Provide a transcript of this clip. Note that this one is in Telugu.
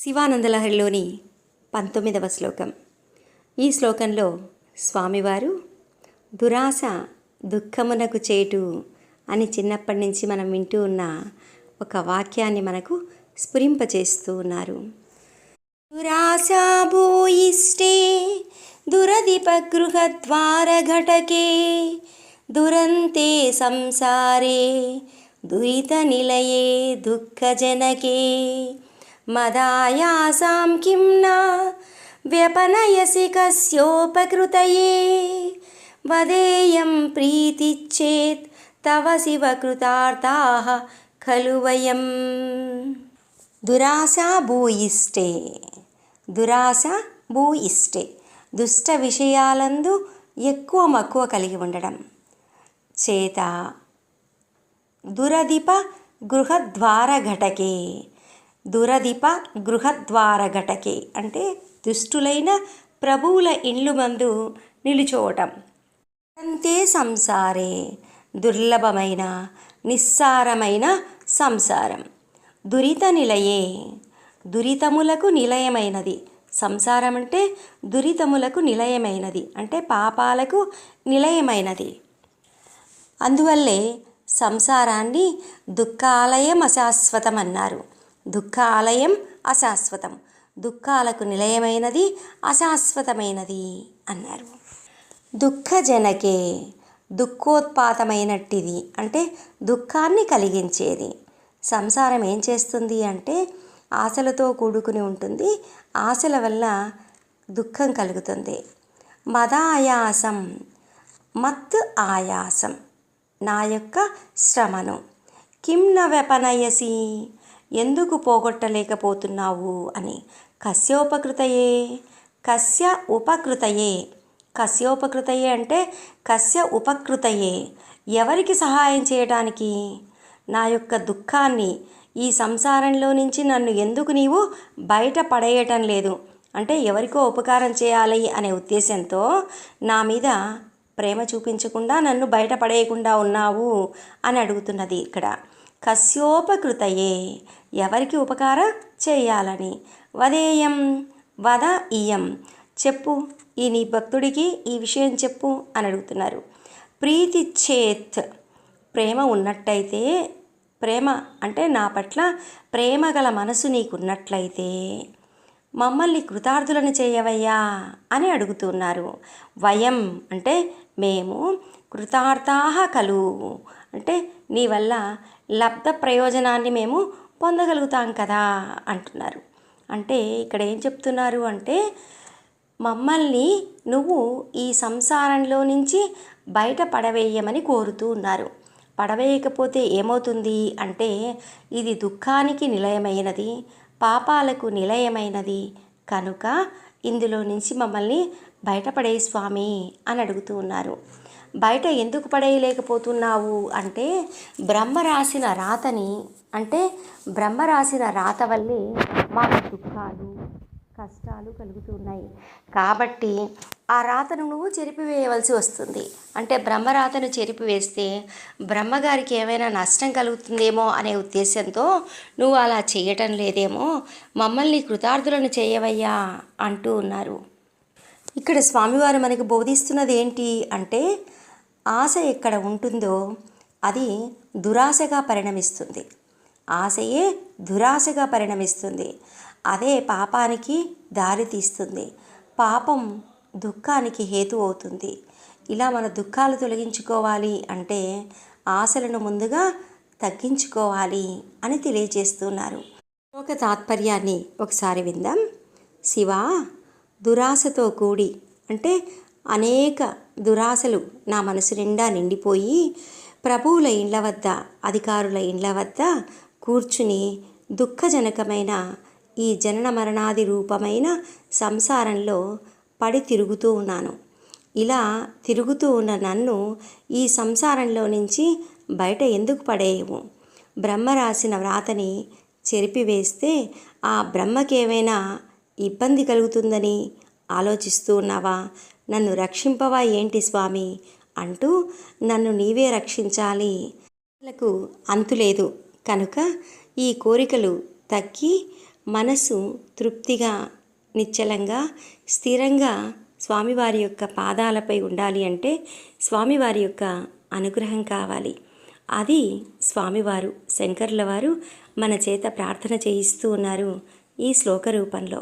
శివానందలహరిలోని పంతొమ్మిదవ శ్లోకం. ఈ శ్లోకంలో స్వామివారు దురాశ దుఃఖమునకు చేటు అని చిన్నప్పటి నుంచి మనం వింటూ ఉన్న ఒక వాక్యాన్ని మనకు స్ఫురింపచేస్తూ ఉన్నారు. దురాశాభూయిష్టే దురదిపగృహద్వారఘటకే దురంతే సంసారే దురిత నిలయే దుఃఖజనకే మదాయాసాం కిం నా? వ్యపనయసి కస్యోపకృతయే వదేయం ప్రీతిచ్చేత్ తవ శివకృతార్థాः ఖలు వయం. దురాశ భూయిష్టే దురాశ భూయిష్టే దుష్ట విషయాలందు ఎక్కువ మక్కువ కలిగి ఉండడం. చేత. దురదిప గృహద్వార ఘటకే దురదిప గృహద్వార ఘటకే అంటే దుష్టులైన ప్రభువుల ఇండ్లు మందు నిలుచోవటం. అంతే సంసారే దుర్లభమైన నిస్సారమైన సంసారం. దురిత నిలయే దురితములకు నిలయమైనది. సంసారం అంటే దురితములకు నిలయమైనది అంటే పాపాలకు నిలయమైనది. అందువల్లే సంసారాన్ని దుఃఖాలయం అశాశ్వతం అన్నారు దుఃఖ ఆలయం అశాశ్వతం. దుఃఖాలకు నిలయమైనది అశాశ్వతమైనది అన్నారు. దుఃఖజనకే దుఃఖోత్పాతమైనట్టిది అంటే దుఃఖాన్ని కలిగించేది. సంసారం ఏం చేస్తుంది అంటే ఆశలతో కూడుకుని ఉంటుంది. ఆశల వల్ల దుఃఖం కలుగుతుంది. మదాయాసం మత్ ఆయాసం నా యొక్క శ్రమను. కిం న ఎందుకు పోగొట్టలేకపోతున్నావు అని. కశ్యోపకృతయే కశ్య ఉపకృతయే. కశ్యోపకృతయే అంటే కశ్య ఉపకృతయే. ఎవరికి సహాయం చేయడానికి నా యొక్క దుఃఖాన్ని ఈ సంసారంలో నుంచి నన్ను ఎందుకు నీవు బయట పడేయటం లేదు? అంటే ఎవరికో ఉపకారం చేయాలి అనే ఉద్దేశంతో నా మీద ప్రేమ చూపించకుండా నన్ను బయట పడేయకుండా ఉన్నావు అని అడుగుతున్నది ఇక్కడ. కశ్యోపకృతయే. ఎవరికి ఉపకారం చేయాలని? వదేయం వద ఇయం. చెప్పు ఈ నీ భక్తుడికి ఈ విషయం చెప్పు అని అడుగుతున్నారు. ప్రీతి చేత్ ప్రేమ ఉన్నట్టయితే ప్రేమ అంటే నా పట్ల ప్రేమ గల మనసు నీకున్నట్లయితే మమ్మల్ని కృతార్థులను చేయవయ్యా అని అడుగుతున్నారు. వయం అంటే మేము కృతార్థాహ కలు. అంటే నీ వల్ల లబ్ధ ప్రయోజనాన్ని మేము పొందగలుగుతాం కదా అంటున్నారు. అంటే ఇక్కడ ఏం చెప్తున్నారు అంటే మమ్మల్ని నువ్వు ఈ సంసారంలో నుంచి బయట పడవేయమని కోరుతూ ఉన్నారు. పడవేయకపోతే ఏమవుతుంది అంటే ఇది దుఃఖానికి నిలయమైనది పాపాలకు నిలయమైనది. కనుక ఇందులో నుంచి మమ్మల్ని బయటపడే స్వామి అని అడుగుతూ ఉన్నారు. బయట ఎందుకు పడేయలేకపోతున్నావు? అంటే బ్రహ్మ రాసిన రాతని అంటే బ్రహ్మ రాసిన రాత వల్లే మాకు దుఃఖాలు కష్టాలు కలుగుతున్నాయి. కాబట్టి ఆ రాతను నువ్వు చెరిపివేయవలసి వస్తుంది. అంటే బ్రహ్మరాతను చెరిపివేస్తే బ్రహ్మగారికి ఏమైనా నష్టం కలుగుతుందేమో అనే ఉద్దేశంతో నువ్వు అలా చేయటం లేదేమో మమ్మల్ని కృతార్థులను చేయవయ్యా అంటూ ఉన్నారు. ఇక్కడ స్వామివారు మనకి బోధిస్తున్నది ఏంటి అంటే ఆశ ఎక్కడ ఉంటుందో అది దురాశగా పరిణమిస్తుంది. ఆశయే దురాశగా పరిణమిస్తుంది. అదే పాపానికి దారి తీస్తుంది. పాపం దుఃఖానికి హేతు అవుతుంది. ఇలా మన దుఃఖాలు తొలగించుకోవాలి అంటే ఆశలను ముందుగా తగ్గించుకోవాలి అని తెలియజేస్తున్నారు. ఒక తాత్పర్యాన్ని ఒకసారి విందాం. శివ దురాశతో కూడి అంటే అనేక దురాశలు నా మనసు నిండా నిండిపోయి ప్రభువుల ఇండ్ల వద్ద అధికారుల ఇండ్ల వద్ద కూర్చుని దుఃఖజనకమైన ఈ జనన మరణాది రూపమైన సంసారంలో పడి తిరుగుతూ ఉన్నాను. ఇలా తిరుగుతూ ఉన్న నన్ను ఈ సంసారంలో నుంచి బయట ఎందుకు పడేయవు బ్రహ్మ రాసిన వ్రాతని చెరిపివేస్తే ఆ బ్రహ్మకేమైనా ఇబ్బంది కలుగుతుందని ఆలోచిస్తూ ఉన్నావా? నన్ను రక్షింపవా ఏంటి స్వామి? అంటూ నన్ను నీవే రక్షించాలి. లకు అంతులేదు కనుక ఈ కోరికలు తగ్గి మనసు తృప్తిగా నిశ్చలంగా స్థిరంగా స్వామివారి యొక్క పాదాలపై ఉండాలి అంటే స్వామివారి యొక్క అనుగ్రహం కావాలి. అది స్వామివారు శంకర్ల వారు మన చేత ప్రార్థన చేయిస్తూ ఉన్నారు ఈ శ్లోక రూపంలో.